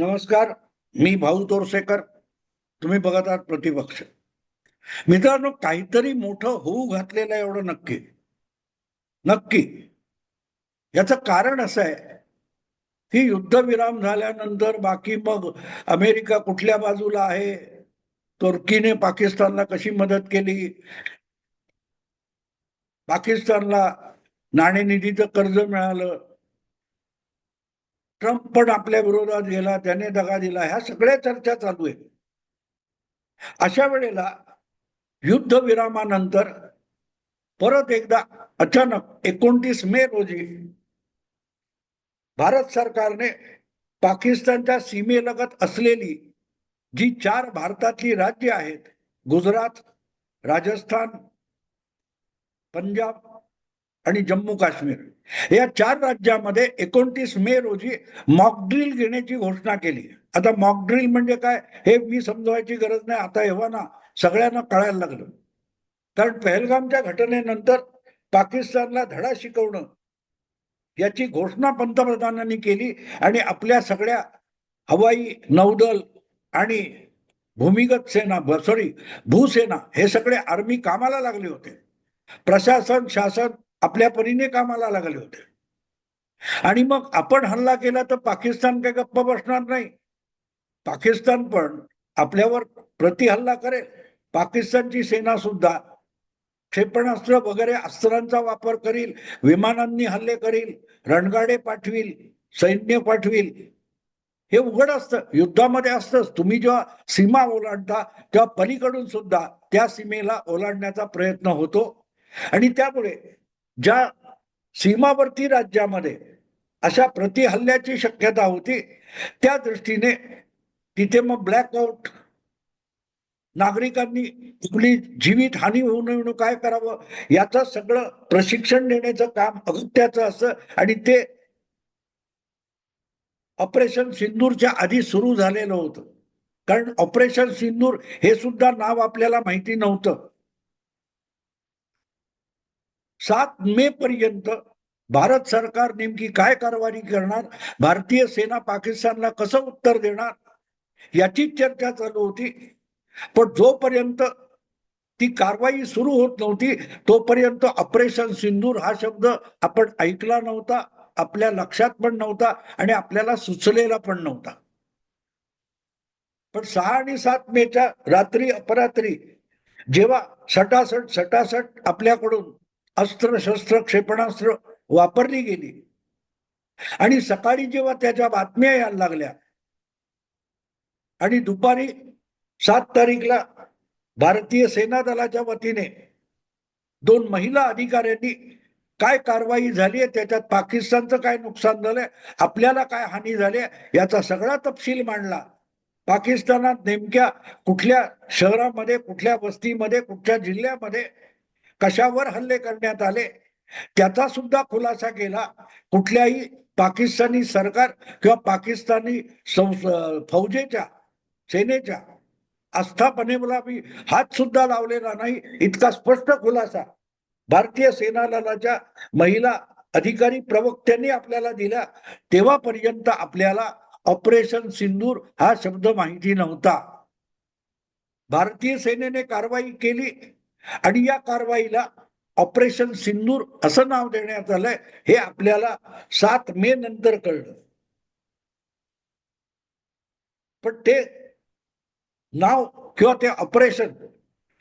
नमस्कार मी भाऊ तोरसेकर. तुम्ही बघत आहात प्रतिपक्ष. मित्रांनो काहीतरी मोठं होऊ घातलेलं आहे एवढं नक्की. नक्की. याच कारण असं आहे की युद्धविराम झाल्यानंतर बाकी मग अमेरिका कुठल्या बाजूला आहे? तुर्कीने पाकिस्तानला कशी मदत केली? पाकिस्तानला नाणेनिधीचं कर्ज मिळालं. ट्रम्प पण आपल्या विरोधात गेला त्याने दगा दिला ह्या सगळ्या चर्चा चालू आहे. अशा वेळेला युद्ध विरामानंतर परत एकदा अचानक एकोणतीस मे रोजी भारत सरकारने पाकिस्तानच्या सीमेलगत असलेली जी चार भारतातली राज्य आहेत गुजरात राजस्थान पंजाब आणि जम्मू काश्मीर. या चार राज्यामध्ये एकोणतीस मे रोजी मॉकड्रिल घेण्याची घोषणा केली. आता मॉकड्रिल म्हणजे काय? हे मी समजवायची गरज नाही. आता एव्हा ना सगळ्यांना कळायला लागलं. कारण पहलगामच्या घटनेनंतर पाकिस्तानला धडा शिकवणं याची घोषणा पंतप्रधानांनी केली आणि आपल्या सगळ्या हवाई नौदल आणि भूमिगत सेना सॉरी भूसेना हे सगळे आर्मी कामाला लागले होते. प्रशासन शासन आपल्या परीने कामाला लागले होते. आणि मग आपण हल्ला केला तर पाकिस्तान काय गप्प बसणार नाही. पाकिस्तान पण आपल्यावर प्रतिहल्ला करेल. पाकिस्तानची सेना सुद्धा क्षेपणास्त्र वगैरे अस्त्रांचा वापर करील विमानांनी हल्ले करील रणगाडे पाठवील सैन्य पाठवील. हे उघड असतं युद्धामध्ये असतंच. तुम्ही जेव्हा सीमा ओलांडता तेव्हा पलीकडून सुद्धा त्या सीमेला ओलांडण्याचा प्रयत्न होतो. आणि त्यामुळे ज्या सीमावर्ती राज्यामध्ये अशा प्रतिहल्ल्याची शक्यता होती त्या दृष्टीने तिथे मग ब्लॅकआउट नागरिकांनी कुठली जीवित हानी होऊ नये म्हणून काय करावं? याचं सगळं प्रशिक्षण देण्याचं काम अगत्याचं असतं आणि ते ऑपरेशन सिंदूरच्या आधी सुरू झालेलं होतं. कारण ऑपरेशन सिंदूर हे सुद्धा नाव आपल्याला माहिती नव्हतं. सात मे पर्यंत भारत सरकार नेमकी काय कारवाई करणार? भारतीय सेना पाकिस्तानला कसं उत्तर देणार? याची चर्चा चालू होती. पण जोपर्यंत ती कारवाई सुरू होत नव्हती तोपर्यंत ऑपरेशन सिंदूर हा शब्द आपण ऐकला नव्हता आपल्या लक्षात पण नव्हता आणि आपल्याला सुचलेला पण नव्हता. पण सहा आणि सात मेच्या रात्री अपरात्री जेव्हा सटासट सटासट आपल्याकडून अस्त्र शस्त्र क्षेपणास्त्र वापरली गेली. आणि सकाळी जेव्हा त्याच्या बातम्या यायला लागल्या आणि दुपारी सात तारीखला भारतीय सेना दलाच्या वतीने दोन महिला अधिकाऱ्यांनी काय कारवाई झाली आहे त्याच्यात पाकिस्तानचं काय नुकसान झालंय आपल्याला काय हानी झाली याचा सगळा तपशील मांडला. पाकिस्तानात नेमक्या कुठल्या शहरामध्ये कुठल्या वस्तीमध्ये कुठल्या जिल्ह्यामध्ये कशावर हल्ले करण्यात आले? त्याचा सुद्धा खुलासा केला. कुठल्याही पाकिस्तानी सरकार किंवा पाकिस्तानी फौजेच्या सेनेच्या आस्थापनेला मी हात सुद्धा लावलेला नाही इतका स्पष्ट खुलासा भारतीय सेना दलाच्या महिला अधिकारी प्रवक्त्यांनी आपल्याला दिला. तेव्हापर्यंत आपल्याला ऑपरेशन सिंदूर हा शब्द माहिती नव्हता. भारतीय सेनेने कारवाई केली. आणि या कारवाईला ऑपरेशन सिंदूर असं नाव देण्यात आलंय हे आपल्याला सात मे नंतर कळलं. पण ते नाव किंवा ते ऑपरेशन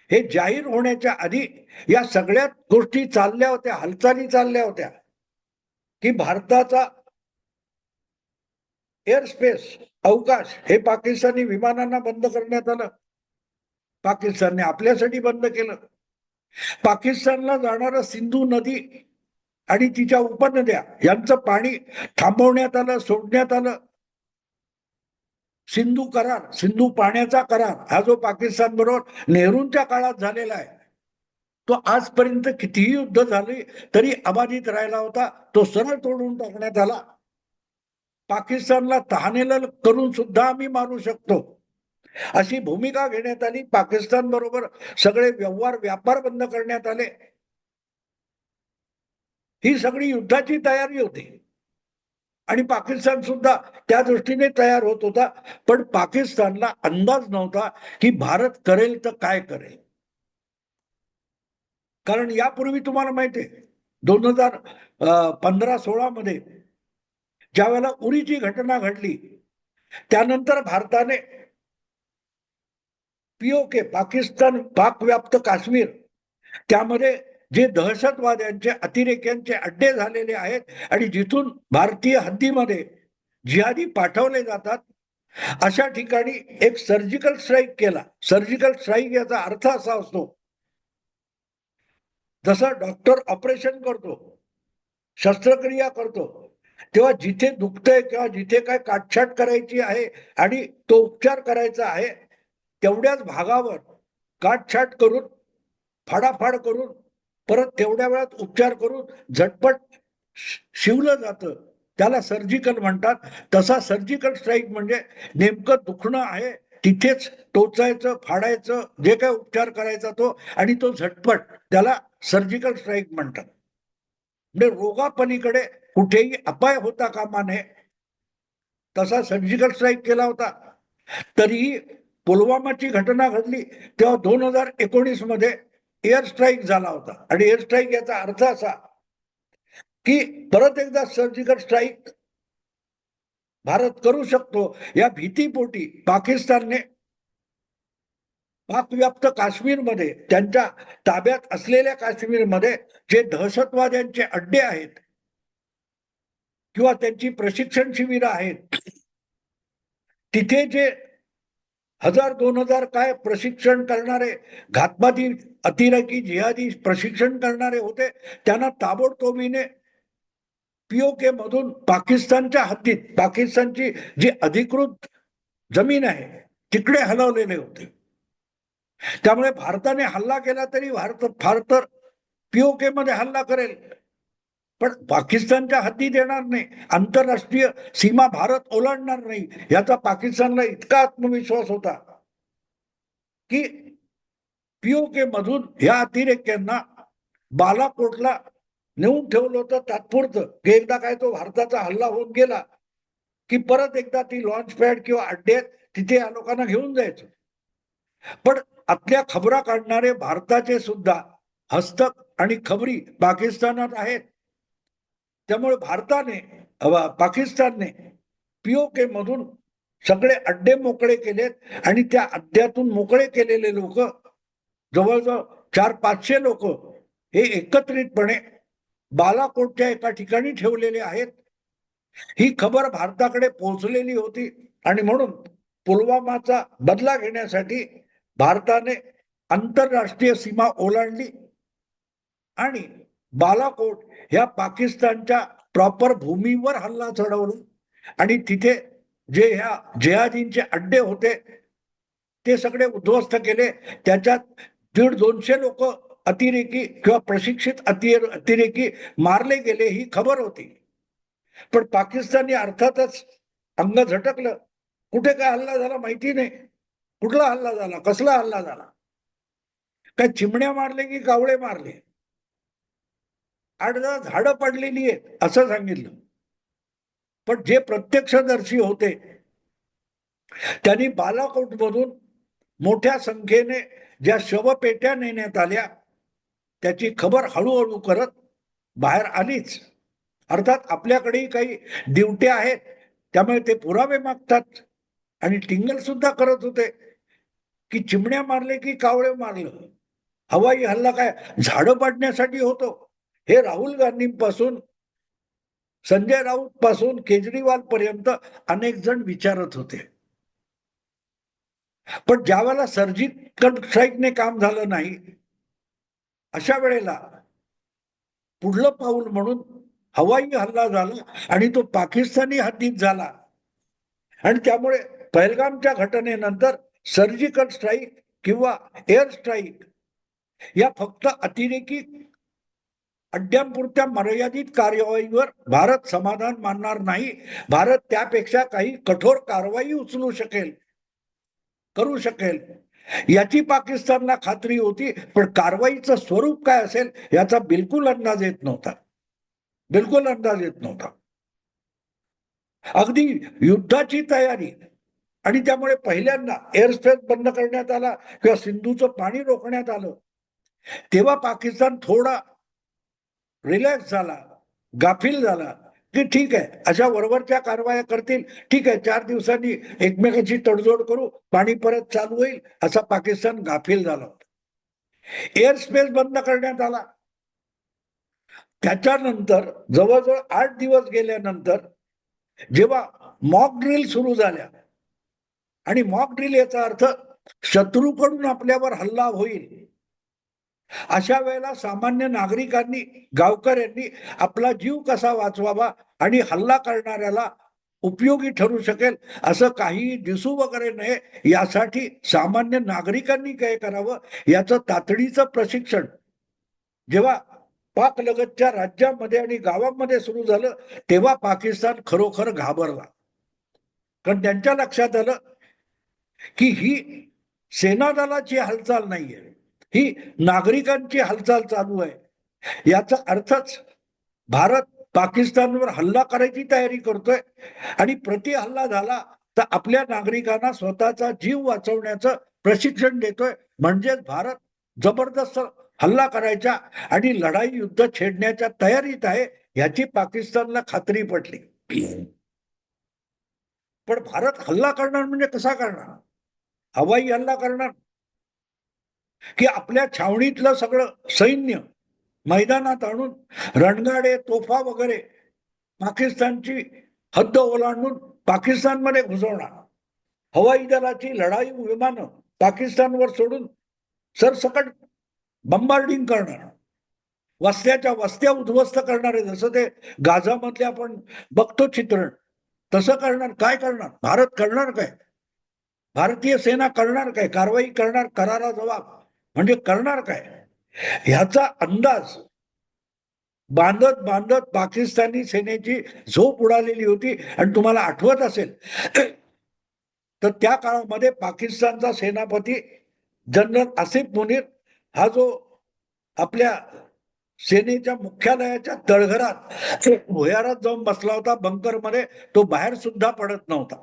हे जाहीर होण्याच्या आधी या सगळ्या गोष्टी चालल्या होत्या हालचाली चालल्या होत्या की भारताचा एअर स्पेस अवकाश हे पाकिस्तानी विमानांना बंद करण्यात आलं. पाकिस्तानने आपल्यासाठी बंद केलं. पाकिस्तानला जाणारा सिंधू नदी आणि तिच्या उपनद्या यांचं पाणी थांबवण्यात आलं सोडण्यात आलं. सिंधू करार सिंधू पाण्याचा करार हा जो पाकिस्तान बरोबर नेहरूंच्या काळात झालेला आहे तो आजपर्यंत कितीही युद्ध झाले तरी अबाधित राहिला होता तो सरळ तोडून टाकण्यात आला. पाकिस्तानला तहानेला करून सुद्धा आम्ही मारू शकतो. अशी भूमिका घेण्यात आली. पाकिस्तान बरोबर सगळे व्यवहार व्यापार बंद करण्यात आले. ही सगळी युद्धाची तयारी होती. आणि पाकिस्तान सुद्धा त्या दृष्टीने तयार होत होता. पण पाकिस्तानला अंदाज नव्हता की भारत करेल तर काय करेल. कारण यापूर्वी तुम्हाला माहिती आहे दोन हजार पंधरा सोळा मध्ये ज्या वेळेला उरीची घटना घडली त्यानंतर भारताने पीओके पाकिस्तान पाक व्याप्त काश्मीर. त्यामध्ये जे दहशतवाद्यांचे अतिरेक्यांचे अड्डे झालेले आहेत आणि जिथून भारतीय हद्दीमध्ये जिहादी पाठवले जातात अशा ठिकाणी एक सर्जिकल स्ट्राईक केला. सर्जिकल स्ट्राईक याचा अर्थ असा असतो जसा डॉक्टर ऑपरेशन करतो शस्त्रक्रिया करतो तेव्हा जिथे दुखतंय किंवा जिथे काय काटछाट करायची आहे आणि तो उपचार करायचा आहे तेवढ्याच भागावर काटछाट करून फाडाफाड करून परत तेवढ्या वेळात उपचार करून झटपट शिवलं जातं. त्याला सर्जिकल म्हणतात. तसा सर्जिकल स्ट्राईक म्हणजे नेमकं दुखणं आहे तिथेच टोचायचं फाडायचं जे काय उपचार करायचा तो आणि तो झटपट त्याला सर्जिकल स्ट्राईक म्हणतात. म्हणजे रोगापलीकडे कुठेही अपाय होता कामा नये. तसा सर्जिकल स्ट्राईक केला होता. तरीही पुलवामाची घटना घडली तेव्हा दोन हजार एकोणीसमध्ये एअर स्ट्राईक झाला होता. आणि एअर स्ट्राईक याचा अर्थ असा की परत एकदा सर्जिकल स्ट्राईक भारत करू शकतो या भीतीपोटी पाकिस्तानने पाकव्याप्त काश्मीरमध्ये त्यांच्या ताब्यात असलेल्या काश्मीरमध्ये जे दहशतवाद्यांचे अड्डे आहेत किंवा त्यांची प्रशिक्षण शिबिरं आहेत तिथे जे हजार दोन हजार काय प्रशिक्षण करणारे घातपाती अतिरेकी जिहादी प्रशिक्षण करणारे होते. त्यांना ताबडतोबीने पीओके मधून पाकिस्तानच्या हद्दीत पाकिस्तानची जी अधिकृत जमीन आहे तिकडे हलवलेले होते. त्यामुळे भारताने हल्ला केला तरी भारत फार तर पीओके मध्ये हल्ला करेल. पण पाकिस्तानच्या हाती देणार नाही. आंतरराष्ट्रीय सीमा भारत ओलांडणार नाही. याचा पाकिस्तानला इतका आत्मविश्वास होता की पीओके मधून या अतिरेक्यांना बालाकोटला नेऊन ठेवलं होतं तात्पुरतं. की एकदा काय तो भारताचा हल्ला होऊन गेला की परत एकदा ती लॉन्च पॅड किंवा अड्डे तिथे या लोकांना घेऊन जायचं. पण आपल्या खबरा काढणारे भारताचे सुद्धा हस्तक आणि खबरी पाकिस्तानात आहेत. त्यामुळे भारताने पाकिस्तानने पीओके मधून सगळे अड्डे मोकळे केलेत आणि त्या अड्ड्यातून मोकळे केलेले लोक जवळजवळ चार पाचशे लोक हे एकत्रितपणे बालाकोटच्या एका ठिकाणी ठेवलेले आहेत. ही खबर भारताकडे पोहोचलेली होती आणि म्हणून पुलवामाचा बदला घेण्यासाठी भारताने आंतरराष्ट्रीय सीमा ओलांडली आणि बालाकोट ह्या पाकिस्तानच्या प्रॉपर भूमीवर हल्ला चढवला. आणि तिथे जे ह्या जयाजींचे अड्डे होते ते सगळे उद्ध्वस्त केले. त्याच्यात दीड दोनशे लोक अतिरेकी किंवा प्रशिक्षित अति अतिरेकी मारले गेले ही खबर होती. पण पाकिस्तानी अर्थातच अंग झटकलं. कुठे काय हल्ला झाला माहिती नाही. कुठला हल्ला झाला? कसला हल्ला झाला? काय चिमण्या मारले की कावळे मारले? आठ दहा झाडं पडलेली आहेत असं सांगितलं. पण जे प्रत्यक्षदर्शी होते त्यांनी बालाकोट मधून मोठ्या संख्येने ज्या शवपेट्या नेण्यात आल्या त्याची खबर हळूहळू करत बाहेर आलीच. अर्थात आपल्याकडेही काही ड्युट्या आहेत त्यामुळे ते पुरावे मागतात. आणि टिंगल सुद्धा करत होते की चिमण्या मारले की कावळे मारलं. हवाई हल्ला काय झाडं पाडण्यासाठी होतो. हे राहुल गांधींपासून संजय राऊत पासून केजरीवाल पर्यंत अनेक जण विचारत होते. पण ज्या वेळेला सर्जिकल स्ट्राईकने काम झालं नाही अशा वेळेला पुढलं पाऊल म्हणून हवाई हल्ला झाला आणि तो पाकिस्तानी हद्दीत झाला. आणि त्यामुळे पहलगामच्या घटनेनंतर सर्जिकल स्ट्राईक किंवा एअर स्ट्राईक या फक्त अतिरेकी अड्ड्यांपुरत्या मर्यादित कार्यवाहीवर भारत समाधान मानणार नाही. भारत त्यापेक्षा काही कठोर कारवाई उचलू शकेल करू शकेल. याची पाकिस्तानला खात्री होती पण कारवाईचं स्वरूप काय असेल याचा बिलकुल अंदाज येत नव्हता. बिलकुल अंदाज येत नव्हता. अगदी युद्धाची तयारी आणि त्यामुळे पहिल्यांदा एअरस्पेस बंद करण्यात आला किंवा सिंधूचं पाणी रोखण्यात आलं. तेव्हा पाकिस्तान थोडा रिलॅक्स झाला गाफील झाला की ठीक आहे अशा वरवरच्या कारवाया करतील ठीक आहे चार दिवसांनी एकमेकांची तडजोड करू पाणी परत चालू होईल असा पाकिस्तान गाफील झाला होता. एअर स्पेस बंद करण्यात आला. त्याच्यानंतर जवळजवळ आठ दिवस गेल्यानंतर जेव्हा मॉक ड्रिल सुरू झाल्या आणि मॉक ड्रिल याचा अर्थ शत्रूकडून आपल्यावर हल्ला होईल अशा वेळेला सामान्य नागरिकांनी गावकऱ्यांनी आपला जीव कसा वाचवावा आणि हल्ला करणाऱ्याला उपयोगी ठरू शकेल असं काही दिसू वगैरे नये यासाठी सामान्य नागरिकांनी काय करावं? याचं तातडीचं प्रशिक्षण. जेव्हा पाक लगतच्या राज्यामध्ये आणि गावामध्ये सुरू झालं तेव्हा पाकिस्तान खरोखर घाबरला. कारण त्यांच्या लक्षात आलं की ही सेना दलाची हालचाल नाहीये. ही नागरिकांची हालचाल चालू आहे. याचा अर्थच भारत पाकिस्तानवर हल्ला करायची तयारी करतोय आणि प्रति हल्ला झाला तर आपल्या नागरिकांना स्वतःचा जीव वाचवण्याचं प्रशिक्षण देतोय. म्हणजेच भारत जबरदस्त हल्ला करायचा आणि लढाई युद्ध छेडण्याच्या तयारीत आहे याची पाकिस्तानला खात्री पटली. पण भारत हल्ला करणार म्हणजे कसा करणार? हवाई हल्ला करणार? की आपल्या छावणीतलं सगळं सैन्य मैदानात आणून रणगाडे तोफा वगैरे पाकिस्तानची हद्द ओलांडून पाकिस्तानमध्ये घुसवणार. हवाई दलाची लढाई विमानं पाकिस्तानवर सोडून सरसकट बंबार्डिंग करणार. वस्त्याच्या वस्त्या उद्ध्वस्त करणारे जसं ते गाझामधले आपण बघतो चित्रण तसं करणार. काय करणार? भारत करणार काय? भारतीय सेना करणार काय? कारवाई करणार? करारा जबाब म्हणजे करणार काय? ह्याचा अंदाज बांधत बांधत पाकिस्तानी सेनेची झोप उडालेली होती आणि तुम्हाला आठवत असेल. तर त्या काळामध्ये पाकिस्तानचा सेनापती जनरल आसिफ मुनीर हा जो आपल्या सेनेच्या मुख्यालयाच्या तळघरात भुयारात जाऊन बसला होता बंकरमध्ये तो बाहेर सुद्धा पडत नव्हता.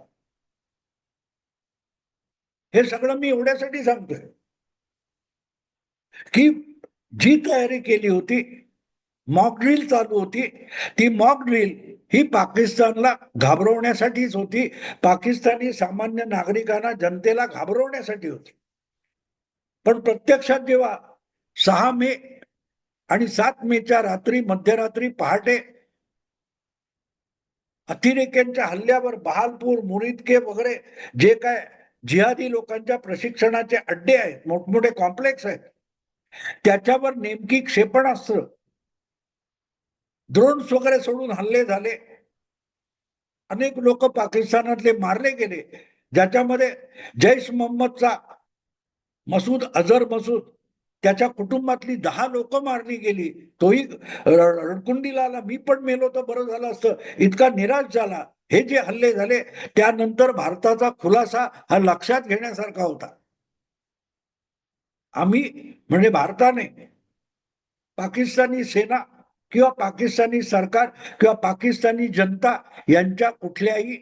हे सगळं मी एवढ्यासाठी सांगतोय. की जी तयारी केली होती मॉक ड्रिल चालू होती ती मॉक ड्रिल ही पाकिस्तानला घाबरवण्यासाठीच होती. पाकिस्तानी सामान्य नागरिकांना जनतेला घाबरवण्यासाठी होती. पण प्रत्यक्षात जेव्हा सहा मे आणि सात मेच्या रात्री मध्यरात्री पहाटे अतिरेक्यांच्या हल्ल्यावर बहालपूर मुरिदके वगैरे जे काय जिहादी लोकांच्या प्रशिक्षणाचे अड्डे आहेत मोठमोठे कॉम्प्लेक्स आहेत त्याच्यावर नेमकी क्षेपणास्त्र ड्रोन्स वगैरे सोडून हल्ले झाले. अनेक लोक पाकिस्तानातले मारले गेले. ज्याच्यामध्ये जैश मोहम्मदचा मसूद अझर मसूद त्याच्या कुटुंबातली दहा लोक मारली गेली. तोही रडकुंडीला आला मी पण मेलो तर बरं झालं असतं. इतका निराश झाला. हे जे हल्ले झाले त्यानंतर भारताचा खुलासा हा लक्षात घेण्यासारखा होता. आम्ही म्हणजे भारताने पाकिस्तानी सेना किंवा पाकिस्तानी सरकार किंवा पाकिस्तानी जनता यांच्या कुठल्याही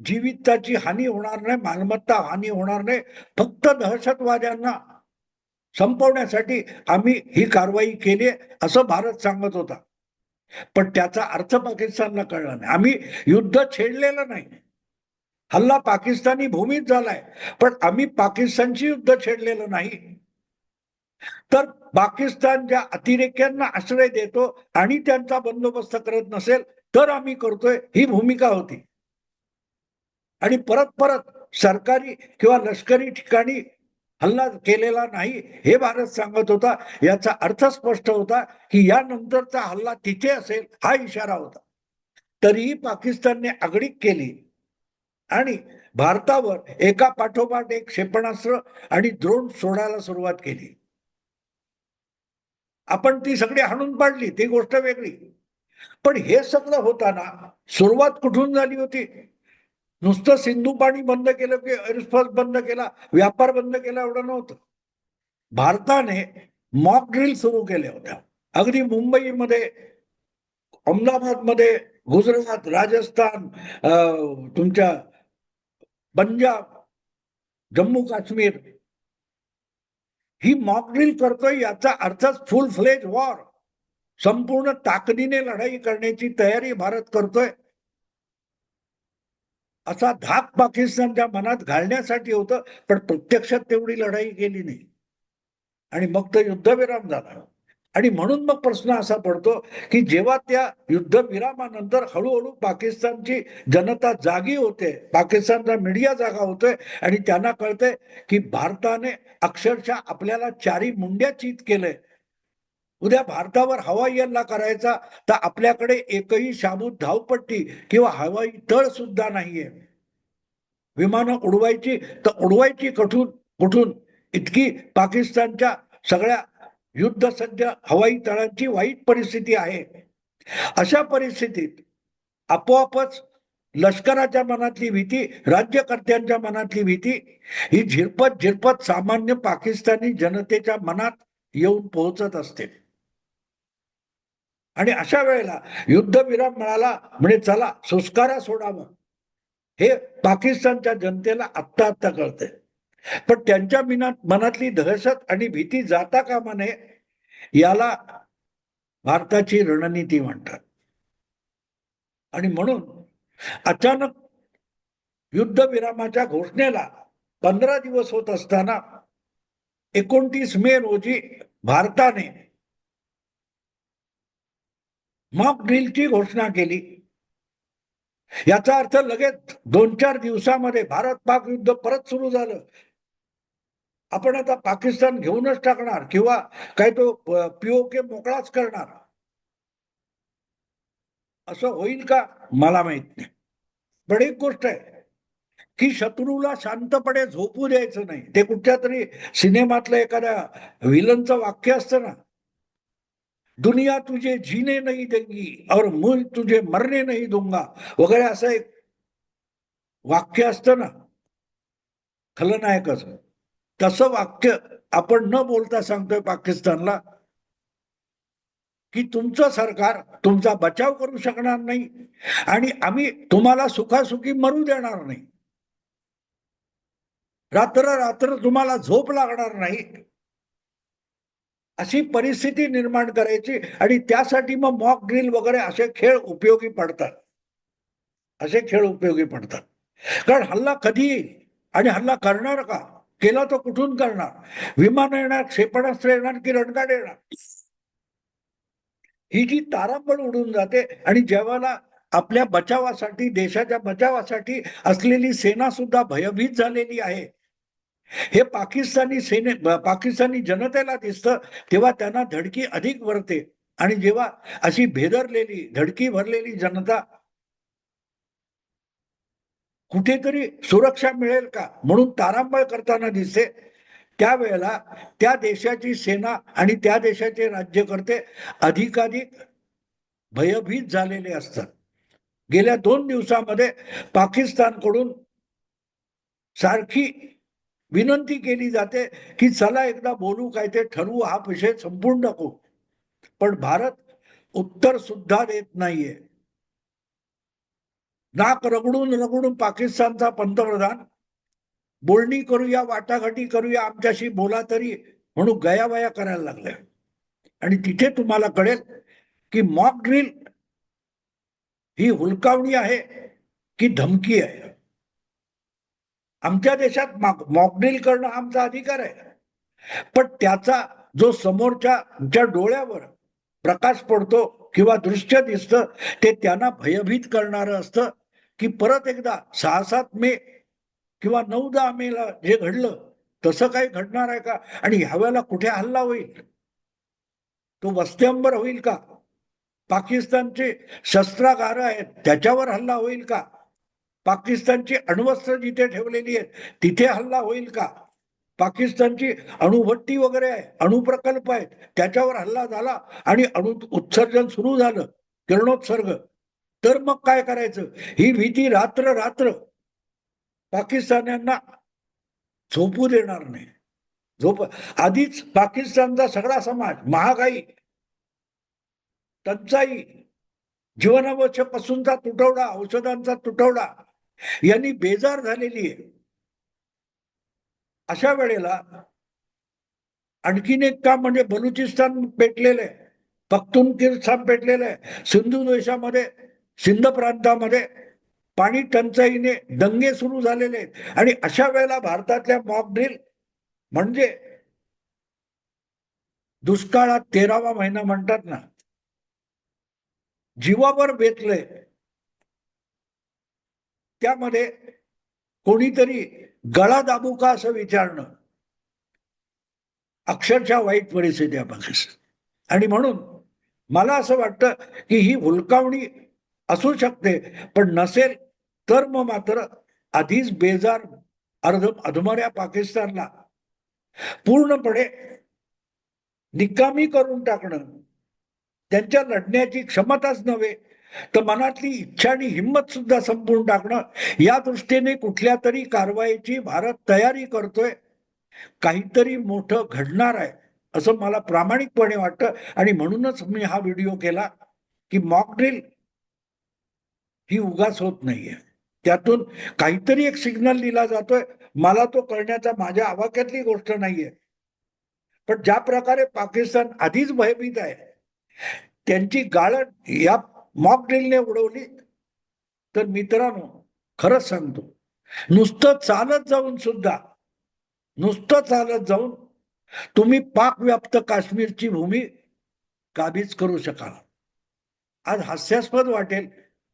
जीविताची हानी होणार नाही मालमत्ता हानी होणार नाही. फक्त दहशतवाद्यांना संपवण्यासाठी आम्ही ही कारवाई केली असं भारत सांगत होता. पण त्याचा अर्थ पाकिस्तानला कळला नाही. आम्ही युद्ध छेडलेलं नाही. हल्ला पाकिस्तानी भूमीत झालाय. पण आम्ही पाकिस्तानची युद्ध छेडलेलं नाही. तर पाकिस्तान ज्या अतिरेक्यांना आश्रय देतो आणि त्यांचा बंदोबस्त करत नसेल तर आम्ही करतोय ही भूमिका होती. आणि परत परत सरकारी किंवा लष्करी ठिकाणी हल्ला केलेला नाही हे भारत सांगत होता. याचा अर्थ स्पष्ट होता की यानंतरचा हल्ला तिथे असेल हा इशारा होता. तरीही पाकिस्तानने आगळीक केली. आणि भारतावर एका पाठोपाठ एक क्षेपणास्त्र आणि द्रोण सोडायला सुरुवात केली. आपण ती सगळी हाणून पाडली ती गोष्ट वेगळी. पण हे सगळं होताना सुरुवात कुठून झाली होती? नुसतं सिंधू पाणी बंद केलं की एअरस्पेस बंद केला व्यापार बंद केला एवढं नव्हतं. भारताने मॉक ड्रिल सुरू केल्या होत्या. अगदी मुंबईमध्ये अहमदाबादमध्ये गुजरात राजस्थान तुमच्या पंजाब जम्मू काश्मीर. ही मॉकड्रिल करतोय याचा अर्थच फुल फ्लेज वॉर संपूर्ण ताकदीने लढाई करण्याची तयारी भारत करतोय. असा धाक पाकिस्तानच्या मनात घालण्यासाठी होतं पण प्रत्यक्षात तेवढी लढाई केली नाही. आणि मग तर युद्धविराम झाला. आणि म्हणून मग प्रश्न असा पडतो की जेव्हा त्या युद्धविरामानंतर हळूहळू पाकिस्तानची जनता जागी होते पाकिस्तानचा मीडिया जागा होतोय आणि त्यांना कळतंय की भारताने अक्षरशः आपल्याला चारी मुंड्या चित केलंय. उद्या भारतावर हवाई हल्ला करायचा तर आपल्याकडे एकही शाबूत धावपट्टी किंवा हवाई तळ सुद्धा नाहीये. विमानं उडवायची तर उडवायची कुठून कुठून? इतकी पाकिस्तानच्या सगळ्या युद्ध सध्या हवाई तळांची वाईट परिस्थिती आहे. अशा परिस्थितीत आपोआपच लष्कराच्या मनातली भीती राज्यकर्त्यांच्या मनातली भीती ही झिरपत झिरपत सामान्य पाकिस्तानी जनतेच्या मनात येऊन पोहोचत असते. आणि अशा वेळेला युद्धविराम मिळाला म्हणजे चला सुस्कारा सोडावं. हे पाकिस्तानच्या जनतेला आत्ता आत्ता कळतंय. पण त्यांच्या मिनात मनातली दहशत आणि भीती जाता कामा नये याला भारताची रणनीती म्हणतात. आणि म्हणून अचानक युद्धविरामाच्या घोषणेला पंधरा दिवस होत असताना एकोणतीस मे रोजी भारताने मॉक ड्रिलची घोषणा केली. याचा अर्थ लगेच दोन चार दिवसामध्ये भारत पाक युद्ध परत सुरू झालं. आपण आता पाकिस्तान घेऊनच टाकणार किंवा काय तो पीओके मोकळाच करणार. असं होईल का? मला माहीत नाही. पण एक गोष्ट आहे की शत्रूला शांतपणे झोपू द्यायचं नाही. ते कुठच्या तरी सिनेमातलं एखाद्या विलनचं वाक्य असतं ना दुनिया तुझे जीने नाही देंगी और मुल तुझे मरणे नाही दूंगा. वगैरे असं एक वाक्य असतं ना खलनायकाचं. तसं वाक्य आपण न बोलता सांगतोय पाकिस्तानला की तुमचं सरकार तुमचा बचाव करू शकणार नाही आणि आम्ही तुम्हाला सुखासुखी मरू देणार नाही. रात्र रात्र तुम्हाला झोप लागणार नाही. अशी परिस्थिती निर्माण करायची आणि त्यासाठी मग मॉक ड्रिल वगैरे असे खेळ उपयोगी पडतात. असे खेळ उपयोगी पडतात. कारण हल्ला कधी आणि हल्ला करणार का? केला तो कुठून करणार? विमान येणार क्षेपणास्त्र येणार की रणगाड येणार? ही जी तारांबळ उडून जाते आणि जेव्हा आपल्या बचावासाठी देशाच्या बचावासाठी असलेली सेना सुद्धा भयभीत झालेली आहे. हे पाकिस्तानी सेने पाकिस्तानी जनतेला दिसतं तेव्हा त्यांना धडकी अधिक वरते. आणि जेव्हा अशी भेदरलेली धडकी भरलेली जनता कुठेतरी सुरक्षा मिळेल का म्हणून तारांबळ करताना दिसते. त्यावेळेला त्या देशाची सेना आणि त्या देशाचे राज्यकर्ते अधिकाधिक भयभीत झालेले असतात. गेल्या दोन दिवसामध्ये पाकिस्तानकडून सारखी विनंती केली जाते की चला एकदा बोलू काय ते ठरवू हा विषय संपूर्ण टाकू पण भारत उत्तर सुद्धा देत नाहीये. नाक रगडून रगडून पाकिस्तानचा पंतप्रधान बोलणी करूया वाटाघाटी करूया आमच्याशी बोला तरी म्हणून गयावया करायला लागल्या. आणि तिथे तुम्हाला कळेल की मॉक ड्रिल ही हुलकावणी आहे की धमकी आहे. आमच्या देशात मॉक ड्रिल करणं आमचा अधिकार आहे. पण त्याचा जो समोरच्या डोळ्यावर प्रकाश पडतो किंवा दृश्य दिसतं ते त्यांना भयभीत करणारं असतं. की परत एकदा सहा सात मे किंवा नऊ दहा मे ला जे घडलं तसं काही घडणार आहे का? आणि ह्यावेळेला कुठे हल्ला होईल? तो वस्त्यांवर होईल का? पाकिस्तानचे शस्त्रागार आहेत त्याच्यावर हल्ला होईल का? पाकिस्तानची अण्वस्त्र जिथे ठेवलेली आहेत तिथे हल्ला होईल का? पाकिस्तानची अणुभट्टी वगैरे आहे अणुप्रकल्प आहेत त्याच्यावर हल्ला झाला आणि अणु उत्सर्जन सुरू झालं किरणोत्सर्ग. तर मग काय करायचं? ही भीती रात्र रात्र पाकिस्तान्यांना झोपू देणार नाही. झोप आधीच पाकिस्तानचा सगळा समाज महागाई टंचाई जीवनावश्यक वस्तूंचा तुटवडा औषधांचा तुटवडा यांनी बेजार झालेली आहे. अशा वेळेला आणखीन एक काम म्हणजे बलुचिस्तान पेटलेलं आहे. पख्तूनकिर्स्तान पेटलेलं आहे. सिंधू देशामध्ये सिंध प्रांतामध्ये पाणी टंचाईने दंगे सुरू झालेले आहेत. आणि अशा वेळेला भारतातल्या मॉक ड्रिल म्हणजे दुष्काळात तेरावा महिना म्हणतात ना. जीवावर बेतले. त्यामध्ये कोणीतरी गळा दाबू का असं विचारणं. अक्षरशः वाईट परिस्थिती आहे आणि म्हणून मला असं वाटतं की ही हुलकावणी असू शकते. पण नसेल तर मग मात्र आधीच बेजार अर्ध अधमऱ्या पाकिस्तानला पूर्णपणे निकामी करून टाकणं त्यांच्या लढण्याची क्षमताच नव्हे तर मनातली इच्छा आणि हिंमत सुद्धा संपवून टाकणं या दृष्टीने कुठल्या तरी कारवाईची भारत तयारी करतोय. काहीतरी मोठं घडणार आहे असं मला प्रामाणिकपणे वाटतं. आणि म्हणूनच मी हा व्हिडिओ केला की मॉक ड्रिल ही उगाच होत नाहीये. त्यातून काहीतरी एक सिग्नल दिला जातोय. मला तो करण्याचा माझ्या आवाक्यातली गोष्ट नाहीये. पण ज्या प्रकारे पाकिस्तान आधीच भयभीत आहे त्यांची गाळण या मॉक ड्रिलने उडवली तर मित्रांनो खरंच सांगतो नुसतं चालत जाऊन सुद्धा नुसतं चालत जाऊन तुम्ही पाक व्याप्त काश्मीरची भूमी काबीज करू शकाल. आज हास्यास्पद वाटेल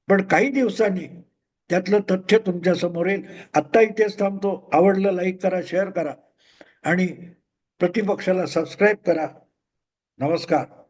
पण काही दिवसांनी त्यातलं तथ्य तुमच्यासमोर येईल. आत्ता इथेच थांबतो. आवडलं लाईक करा शेअर करा आणि प्रतिपक्षाला सबस्क्राईब करा. नमस्कार.